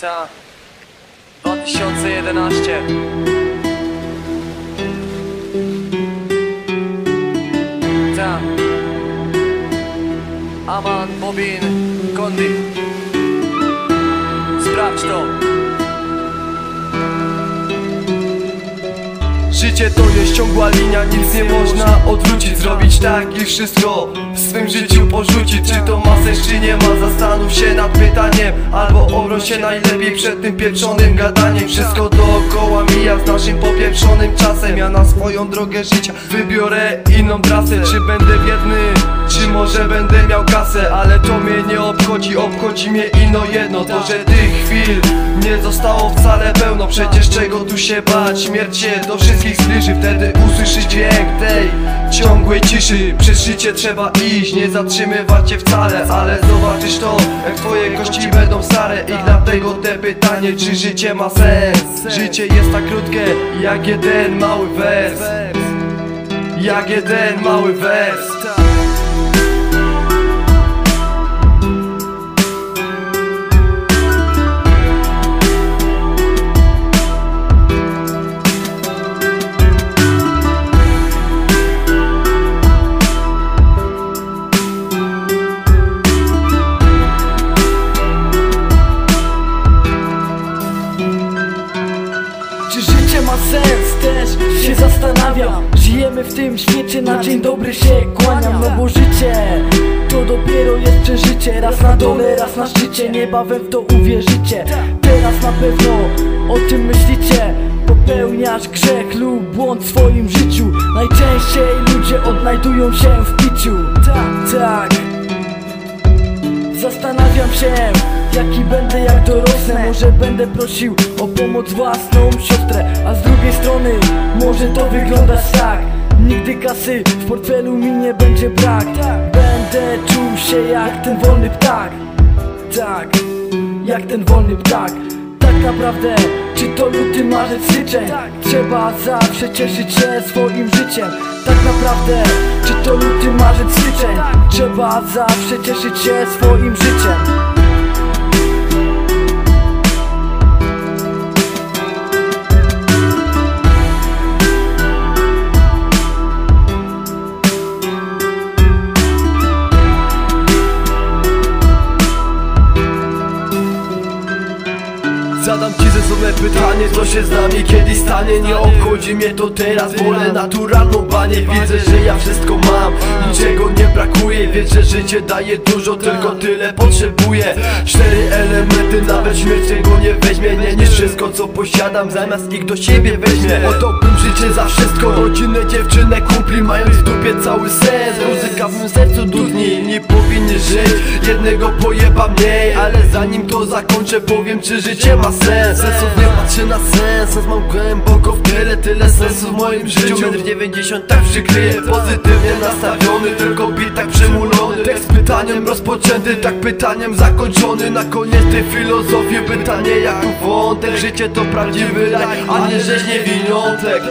Ta 2011 Ta Aman, Bobin, Kondi Sprawdź to Życie to jest ciągła linia, nic nie można odwrócić Zrobić tak i wszystko w swym życiu porzucić. Czy to ma sens, czy nie ma, zastanów się nad pytaniem Albo obroń się najlepiej przed tym pieprzonym gadaniem. Wszystko dookoła mija z naszym popieprzonym czasem. Ja na swoją drogę życia wybiorę inną trasę. Czy będę biedny, czy może będę miał kasę? Ale to mnie nie obchodzi, obchodzi mnie ino jedno. To, że tych chwil nie zostało wcale pełno. Przecież czego tu się bać, śmierć się do wszystkich zbliży. Wtedy usłyszysz dźwięk ciszy Przez życie trzeba iść, nie zatrzymywać się wcale Ale zobaczysz to, jak twoje kości będą stare I dlatego te pytanie, czy życie ma sens? Życie jest tak krótkie, jak jeden mały wers. Jak jeden mały wers W tym świecie, na dzień dobry się kłaniam No bo życie to dopiero jest przeżycie Raz na dole, raz na szczycie Niebawem w to uwierzycie. Teraz na pewno o tym myślicie. Popełniasz grzech lub błąd w swoim życiu. Najczęściej ludzie odnajdują się w piciu. Tak, tak. Zastanawiam się, jaki będę jak dorosnę. Może będę prosił o pomoc własną siostrę. A z drugiej strony może to wyglądać tak Nigdy kasy w portfelu mi nie będzie brak. Będę czuł się jak ten wolny ptak. Tak, jak ten wolny ptak. Tak naprawdę, czy to luty, marzec, styczeń Trzeba zawsze cieszyć się swoim życiem. Tak naprawdę, czy to luty, marzec, styczeń Trzeba zawsze cieszyć się swoim życiem Zadam ci zesłowne pytanie, co się z nami kiedyś stanie? Nie obchodzi mnie to teraz, wolę naturalną banię. Widzę, że ja wszystko mam, niczego nie brakuje. Wiesz, że życie daje dużo, tylko tyle potrzebuję. Cztery elementy, nawet śmierć tego nie weźmie. Nie niż wszystko co posiadam, zamiast ich do siebie weźmie. Oddałbym życie za wszystko, rodzinę, dziewczynę, kumpli Mając w dupie cały sens, muzyka w mym sercu dudni Nie powinny żyć, jednego pojeba mniej Ale zanim to zakończę, powiem czy życie ma sens Sensów nie patrzę na sens, sens mam głęboko w tyle Tyle sensu w moim życiu, metr 90 tak przykryje Pozytywnie nastawiony, tylko beat tak przemulony. Tekst pytaniem rozpoczęty, tak pytaniem zakończony. Na koniec tej filozofii pytanie jak tu wątek? Życie to prawdziwy raj, a nie rzeź niewiniątek